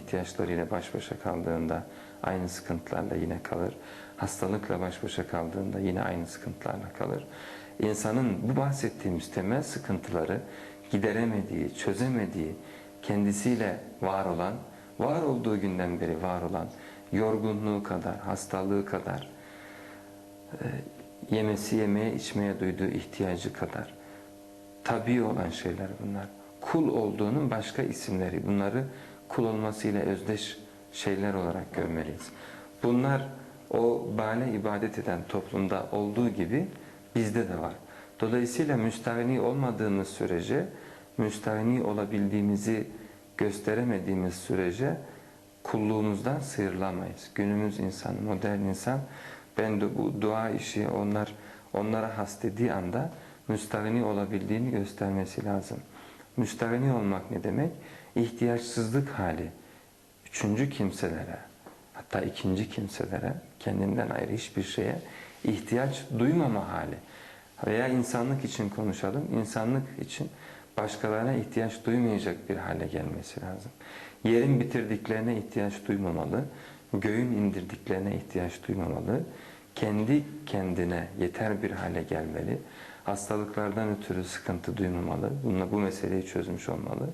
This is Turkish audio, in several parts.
ihtiyaçlarıyla baş başa kaldığında aynı sıkıntılarla yine kalır. Hastalıkla baş başa kaldığında yine aynı sıkıntılarla kalır. İnsanın bu bahsettiğimiz temel sıkıntıları gideremediği, çözemediği, kendisiyle var olan, var olduğu günden beri var olan yorgunluğu kadar, hastalığı kadar, e, yemesi yemeye içmeye duyduğu ihtiyacı kadar tabi olan şeyler bunlar. Kul olduğunun başka isimleri. Bunları kul olmasıyla özdeş şeyler olarak görmeliyiz. Bunlar o bale ibadet eden toplumda olduğu gibi bizde de var. Dolayısıyla müstahni olmadığımız sürece, müstahni olabildiğimizi gösteremediğimiz sürece kulluğumuzdan sıyrılamayız. Günümüz insanı, modern insan ben de bu dua işi onlar onlara has dediği anda müstahni olabildiğini göstermesi lazım. Müstahni olmak ne demek? İhtiyaçsızlık hali. Üçüncü kimselere, hatta ikinci kimselere, kendinden ayrı hiçbir şeye ihtiyaç duymama hali. Veya insanlık için konuşalım, insanlık için başkalarına ihtiyaç duymayacak bir hale gelmesi lazım. Yerin bitirdiklerine ihtiyaç duymamalı, göğün indirdiklerine ihtiyaç duymamalı, kendi kendine yeter bir hale gelmeli, hastalıklardan ötürü sıkıntı duymamalı, bununla bu meseleyi çözmüş olmalı,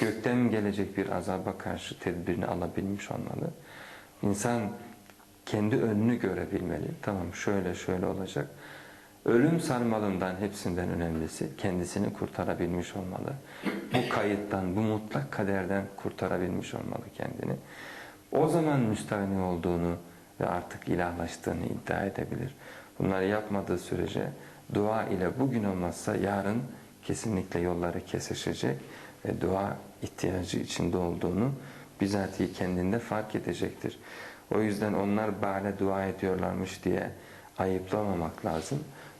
gökten gelecek bir azaba karşı tedbirini alabilmiş olmalı. İnsan kendi önünü görebilmeli, tamam şöyle şöyle olacak, Ölüm sarmalından hepsinden önemlisi kendisini kurtarabilmiş olmalı. Bu kayıttan, bu mutlak kaderden kurtarabilmiş olmalı kendini. O zaman müstahni olduğunu ve artık ilahlaştığını iddia edebilir. Bunları yapmadığı sürece dua ile bugün olmazsa yarın kesinlikle yolları kesişecek ve dua ihtiyacı içinde olduğunu bizatihi kendinde fark edecektir. O yüzden onlar bale dua ediyorlarmış diye ayıplamamak lazım.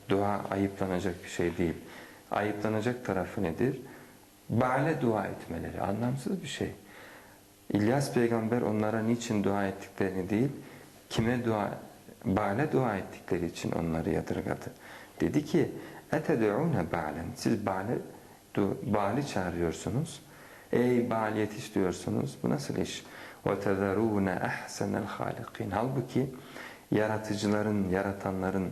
Dua ayıplanacak bir şey değil. Ayıplanacak tarafı nedir? Bale dua etmeleri anlamsız bir şey. İlyas peygamber onlara niçin dua ettiklerini değil, kime dua, bale dua ettikleri için onları yadırgadı. Dedi ki, اَتَدْعُونَ balen. Siz bale, bali çağırıyorsunuz. Ey bal yetiştiriyorsunuz. Bu nasıl iş? وَتَذَرُونَ اَحْسَنَ الْخَالِقِينَ Halbuki yaratıcıların, yaratanların,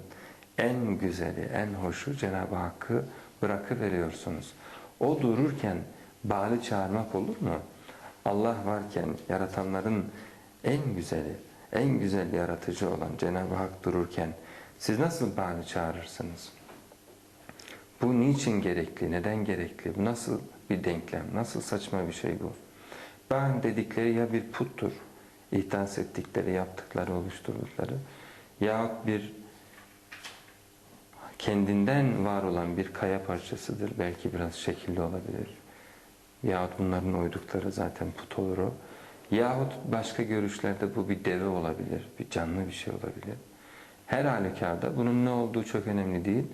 en güzeli, en hoşu Cenab-ı Hakk'ı bırakıveriyorsunuz. O dururken bağlı çağırmak olur mu? Allah varken yaratanların en güzeli, en güzel yaratıcı olan Cenab-ı Hak dururken siz nasıl bağlı çağırırsınız? Bu niçin gerekli, neden gerekli, bu nasıl bir denklem, nasıl saçma bir şey bu? Ben dedikleri ya bir puttur, ihdas ettikleri, yaptıkları, oluşturdukları yahut bir kendinden var olan bir kaya parçasıdır. Belki biraz şekilli olabilir. Yahut bunların uydukları zaten put olur o. Yahut başka görüşlerde bu bir deve olabilir, bir canlı bir şey olabilir. Her halükarda bunun ne olduğu çok önemli değil.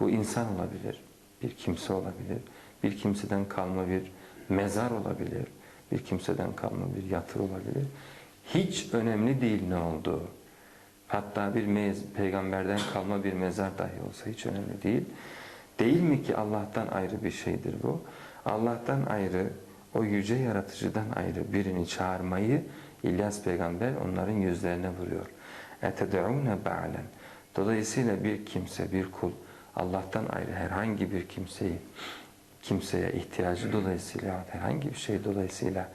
Bu insan olabilir, bir kimse olabilir, bir kimseden kalma bir mezar olabilir, bir kimseden kalma bir yatır olabilir. Hiç önemli değil ne olduğu. Hatta bir peygamberden kalma bir mezar dahi olsa hiç önemli değil. Değil mi ki Allah'tan ayrı bir şeydir bu? Allah'tan ayrı, o yüce yaratıcıdan ayrı birini çağırmayı İlyas peygamber onların yüzlerine vuruyor eted'ûne ba'len. Dolayısıyla bir kimse, bir kul Allah'tan ayrı herhangi bir kimseyi kimseye ihtiyacı dolayısıyla herhangi bir şey dolayısıyla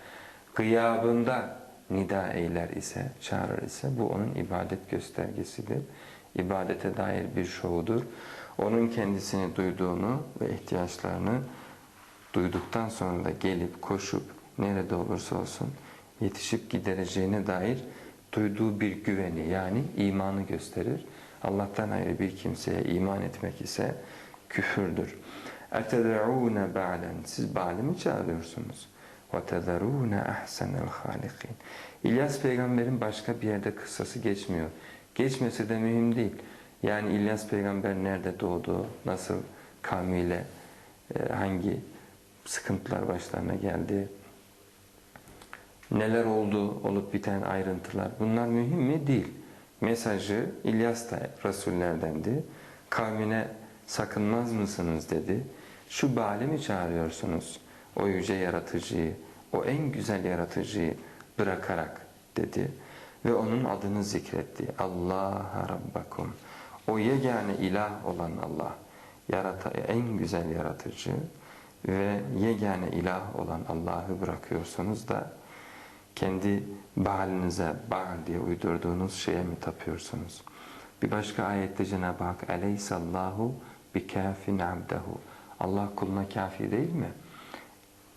gıyabında nida eyler ise, çağırır ise bu onun ibadet göstergesidir. İbadete dair bir şovudur. Onun kendisini duyduğunu ve ihtiyaçlarını duyduktan sonra da gelip koşup nerede olursa olsun yetişip gidereceğine dair duyduğu bir güveni yani imanı gösterir. Allah'tan ayrı bir kimseye iman etmek ise küfürdür. اَتَدَعُونَ بَعْلًا Siz Ba'li mi çağırıyorsunuz? وَتَذَرُونَ اَحْسَنَ الْخَالِقِينَ İlyas peygamberin başka bir yerde kıssası geçmiyor. Geçmesi de mühim değil. Yani İlyas peygamber nerede doğdu, nasıl kavmiyle e, hangi sıkıntılar başlarına geldi, neler oldu, olup biten ayrıntılar bunlar mühim mi? Değil. Mesajı İlyas da Resullerdendi. Kavmine sakınmaz mısınız dedi. Şu bali mi çağırıyorsunuz? O yüce yaratıcıyı, o en güzel yaratıcıyı bırakarak dedi ve onun adını zikretti. Allah Rabbakum. O yegane ilah olan Allah, yarata, en güzel yaratıcı ve yegane ilah olan Allah'ı bırakıyorsunuz da kendi Baal'inize Baal diye uydurduğunuz şeye mi tapıyorsunuz? Bir başka ayette Cenab-ı Hak Aleyhisallahu bikâfin abdehu. Allah kuluna kafi değil mi?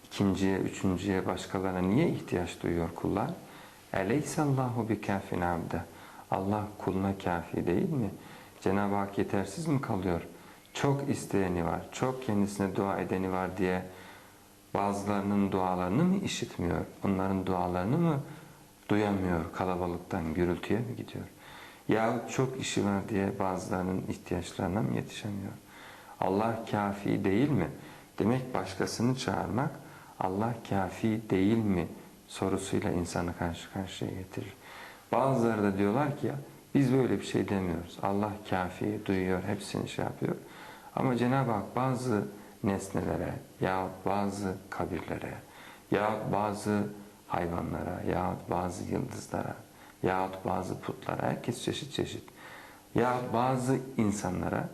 İkinciye, üçüncüye, başkalarına niye ihtiyaç duyuyor kullar? Aleyhisallahu bikâfin abde. Allah kuluna kafi değil mi? Cenab-ı Hak yetersiz mi kalıyor? Çok isteyeni var, çok kendisine dua edeni var diye bazılarının dualarını mı işitmiyor? Onların dualarını mı duyamıyor? Kalabalıktan gürültüye mi gidiyor? Yahut çok işi var diye bazılarının ihtiyaçlarına mı yetişemiyor? Allah kafi değil mi? Demek başkasını çağırmak Allah kafi değil mi sorusuyla insanı karşı karşıya getirir. Bazıları da diyorlar ki ya biz böyle bir şey demiyoruz. Allah kafi duyuyor, hepsini şey yapıyor. Ama Cenab-ı Hak bazı nesnelere yahut bazı kabirlere yahut bazı hayvanlara yahut bazı yıldızlara yahut bazı putlara herkes çeşit çeşit yahut bazı insanlara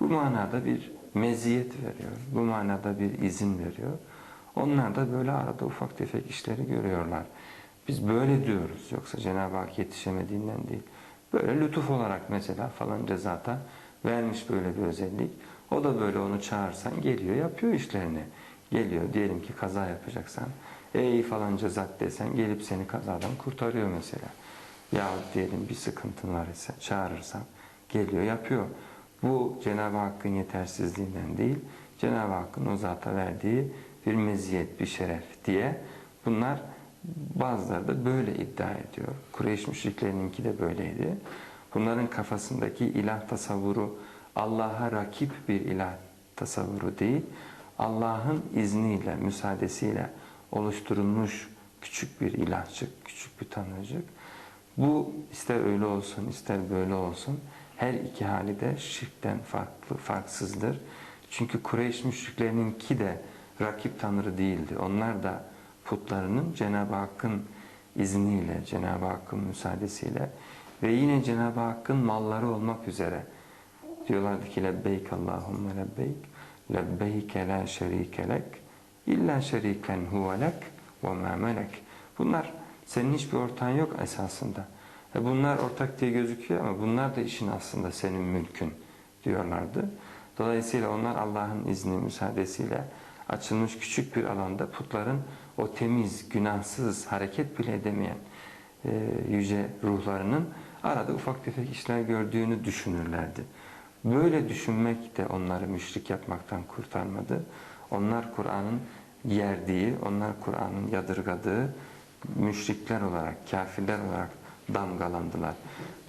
bu manada bir meziyet veriyor. Bu manada bir izin veriyor. Onlar da böyle arada ufak tefek işleri görüyorlar. Biz böyle diyoruz. Yoksa Cenab-ı Hak yetişemediğinden değil. Böyle lütuf olarak mesela falanca zata vermiş böyle bir özellik. O da böyle onu çağırsan geliyor yapıyor işlerini. Geliyor diyelim ki kaza yapacaksan. Ey falanca zat desen gelip seni kazadan kurtarıyor mesela. Yahut diyelim bir sıkıntın var ise çağırırsan geliyor yapıyor. Bu Cenab-ı Hakk'ın yetersizliğinden değil, Cenab-ı Hakk'ın o zata verdiği bir meziyet, bir şeref diye bunlar bazıları da böyle iddia ediyor. Kureyş müşriklerininki de böyleydi. Bunların kafasındaki ilah tasavvuru Allah'a rakip bir ilah tasavvuru değil, Allah'ın izniyle, müsaadesiyle oluşturulmuş küçük bir ilahçık, küçük bir tanrıcık. Bu ister öyle olsun, ister böyle olsun her iki hali de şirkten farklı, farksızdır. Çünkü Kureyş müşriklerininki de rakip tanrı değildi. Onlar da putlarının Cenab-ı Hakk'ın izniyle, Cenab-ı Hakk'ın müsaadesiyle ve yine Cenab-ı Hakk'ın malları olmak üzere diyorlardı ki lebbeyk Allahümme lebbeyk lebbeyke la şerike lek illa şeriken huve lek ve ma melek bunlar senin hiçbir ortağın yok esasında. E bunlar ortak diye gözüküyor ama bunlar da işin aslında senin mülkün diyorlardı. Dolayısıyla onlar Allah'ın izni müsaadesiyle açılmış küçük bir alanda putların o temiz, günahsız, hareket bile edemeyen e, yüce ruhlarının arada ufak tefek işler gördüğünü düşünürlerdi. Böyle düşünmek de onları müşrik yapmaktan kurtarmadı. Onlar Kur'an'ın yerdiği, onlar Kur'an'ın yadırgadığı müşrikler olarak, kafirler olarak damgalandılar.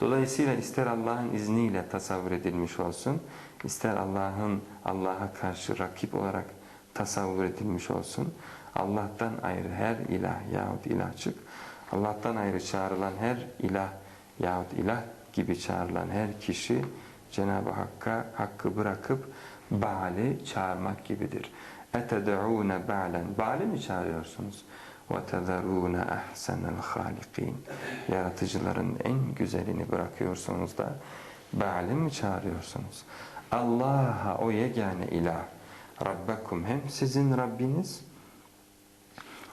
Dolayısıyla ister Allah'ın izniyle tasavvur edilmiş olsun, ister Allah'ın Allah'a karşı rakip olarak tasavvur edilmiş olsun, Allah'tan ayrı her ilah yahut ilahçık, Allah'tan ayrı çağrılan her ilah yahut ilah gibi çağrılan her kişi Cenab-ı Hakk'a hakkı bırakıp Baal'i çağırmak gibidir. اَتَدَعُونَ بَعْلًا Baal'i mi çağırıyorsunuz? وَتَذَرُونَ اَحْسَنَ الْخَالِقِينَ Yaratıcıların en güzelini bırakıyorsunuz da Baal'i mi çağırıyorsunuz? Allah'a o yegane ilah Rabbekum hem sizin Rabbiniz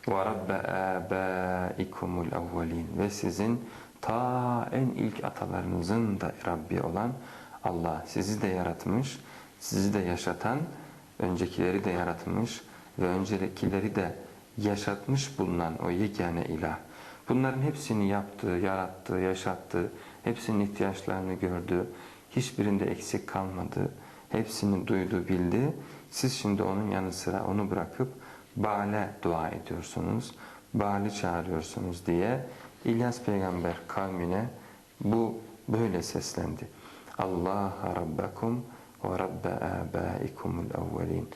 ve Rabbe âbâikumul evvelin ve sizin ta en ilk atalarınızın da Rabbi olan Allah sizi de yaratmış, sizi de yaşatan, öncekileri de yaratmış ve öncekileri de yaşatmış bulunan o yegane ilah. Bunların hepsini yaptı, yarattı, yaşattı, hepsinin ihtiyaçlarını gördü, hiçbirinde eksik kalmadı, hepsini duydu, bildi. Siz şimdi onun yanı sıra onu bırakıp Baal'e dua ediyorsunuz, Baal'i çağırıyorsunuz diye İlyas peygamber kavmine bu böyle seslendi. Allah Rabbakum ve Rabbe âbâikumul evvelin.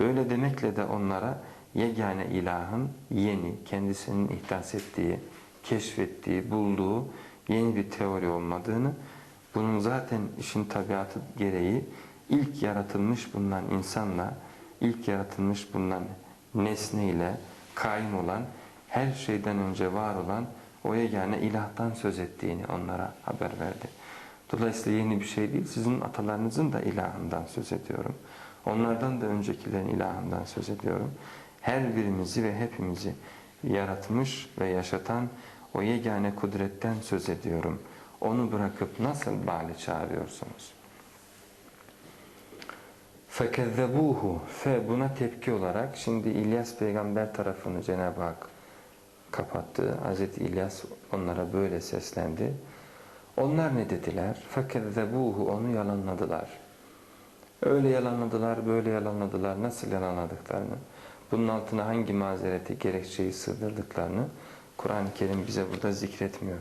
Böyle demekle de onlara yegane ilahın yeni, kendisinin ihdas ettiği, keşfettiği, bulduğu yeni bir teori olmadığını, bunun zaten işin tabiatı gereği ilk yaratılmış bulunan insanla, ilk yaratılmış bulunan nesneyle kaim olan her şeyden önce var olan o yegane ilahtan söz ettiğini onlara haber verdi. Dolayısıyla yeni bir şey değil, sizin atalarınızın da ilahından söz ediyorum. Onlardan da öncekilerin ilahından söz ediyorum. Her birimizi ve hepimizi yaratmış ve yaşatan o yegane kudretten söz ediyorum. Onu bırakıp nasıl Baal'i çağırıyorsunuz? فَكَذَّبُوهُ Fe buna tepki olarak şimdi İlyas peygamber tarafını Cenab-ı Hak kapattı. Hz. İlyas onlara böyle seslendi. Onlar ne dediler? Fekezzebuhu onu yalanladılar. Öyle yalanladılar, böyle yalanladılar, nasıl yalanladıklarını, bunun altına hangi mazereti, gerekçeyi sığdırdıklarını Kur'an-ı Kerim bize burada zikretmiyor.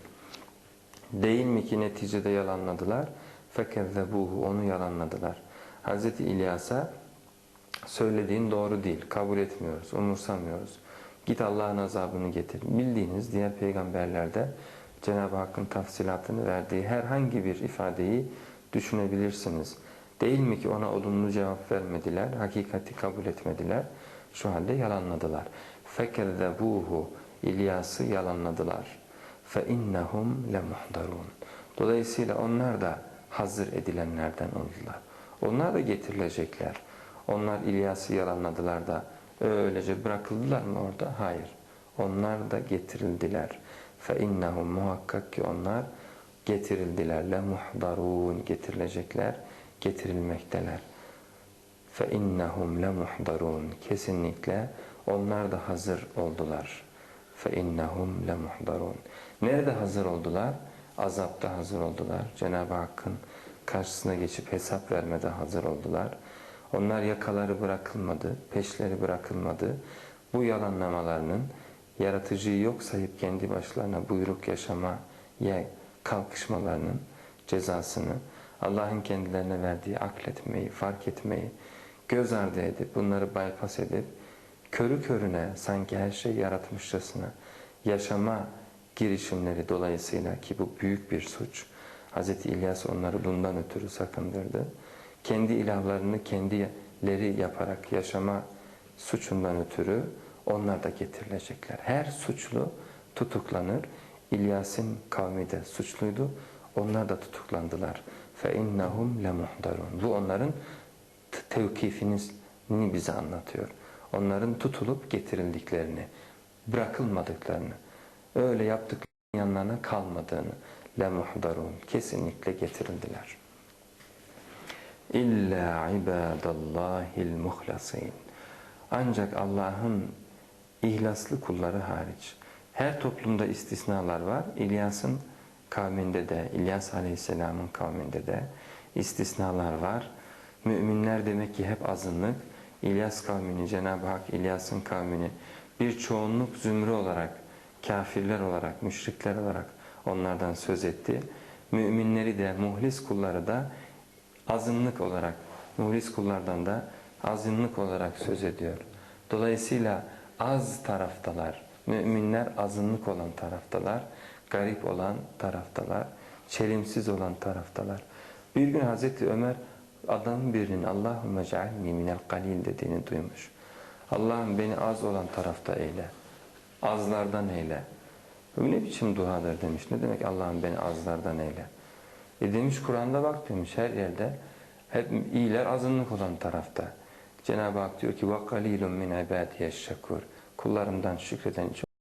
Değil mi ki neticede yalanladılar? Fekezzebuhu onu yalanladılar. Hz. İlyas'a söylediğin doğru değil, kabul etmiyoruz, umursamıyoruz. Git Allah'ın azabını getir. Bildiğiniz diğer peygamberlerde Cenab-ı Hakk'ın tafsilatını verdiği herhangi bir ifadeyi düşünebilirsiniz. Değil mi ki ona olumlu cevap vermediler, hakikati kabul etmediler, şu halde yalanladılar. فَكَذَّبُوهُ İlyas'ı yalanladılar. فَاِنَّهُمْ لَمُحْضَرُونَ Dolayısıyla onlar da hazır edilenlerden oldular. Onlar da getirilecekler. Onlar İlyas'ı yalanladılar da öylece bırakıldılar mı orada? Hayır. Onlar da getirildiler. فَاِنَّهُمْ Muhakkak ki onlar getirildiler. لَمُحْضَرُونَ Getirilecekler, getirilmekteler. فَاِنَّهُمْ لَمُحْضَرُونَ Kesinlikle onlar da hazır oldular. فَاِنَّهُمْ لَمُحْضَرُونَ Nerede hazır oldular? Azapta hazır oldular. Cenab-ı Hakk'ın karşısına geçip hesap vermede hazır oldular. Onlar yakaları bırakılmadı, peşleri bırakılmadı. Bu yalanlamalarının yaratıcıyı yok sayıp kendi başlarına buyruk yaşamaya kalkışmalarının cezasını Allah'ın kendilerine verdiği akletmeyi, fark etmeyi göz ardı edip bunları bypass edip körü körüne sanki her şey yaratmışçasına yaşama girişimleri dolayısıyla ki bu büyük bir suç. Hz. İlyas onları bundan ötürü sakındırdı. Kendi ilahlarını kendileri yaparak yaşama suçundan ötürü onlar da getirilecekler. Her suçlu tutuklanır. İlyas'ın kavmi de suçluydu. Onlar da tutuklandılar. فَاِنَّهُمْ لَمُحْضَرُونَ Bu onların tevkifini bize anlatıyor. Onların tutulup getirildiklerini, bırakılmadıklarını, öyle yaptıklarının yanlarına kalmadığını, lemuhdarun kesinlikle getirildiler. İlla ibadallahil muhlasin. Ancak Allah'ın ihlaslı kulları hariç. Her toplumda istisnalar var. İlyas'ın kavminde de, İlyas Aleyhisselam'ın kavminde de istisnalar var. Müminler demek ki hep azınlık. İlyas kavmini, Cenab-ı Hak İlyas'ın kavmini bir çoğunluk zümre olarak, kafirler olarak, müşrikler olarak onlardan söz etti. Müminleri de, muhlis kulları da azınlık olarak, muhlis kullardan da azınlık olarak söz ediyor. Dolayısıyla az taraftalar, müminler azınlık olan taraftalar, garip olan taraftalar, çelimsiz olan taraftalar. Bir gün Hazreti Ömer adamın birinin Allahümme cealni minel kalil dediğini duymuş. Allah'ım beni az olan tarafta eyle. Azlardan eyle. Bu ne biçim duadır demiş. Ne demek Allah'ım beni azlardan eyle. E demiş Kur'an'da bak demiş her yerde hep iyiler azınlık olan tarafta. Cenab-ı Hak diyor ki وَقَلِيلٌ مِنْ عِبَادِيَ الشَّكُورِ Kullarımdan şükreden çok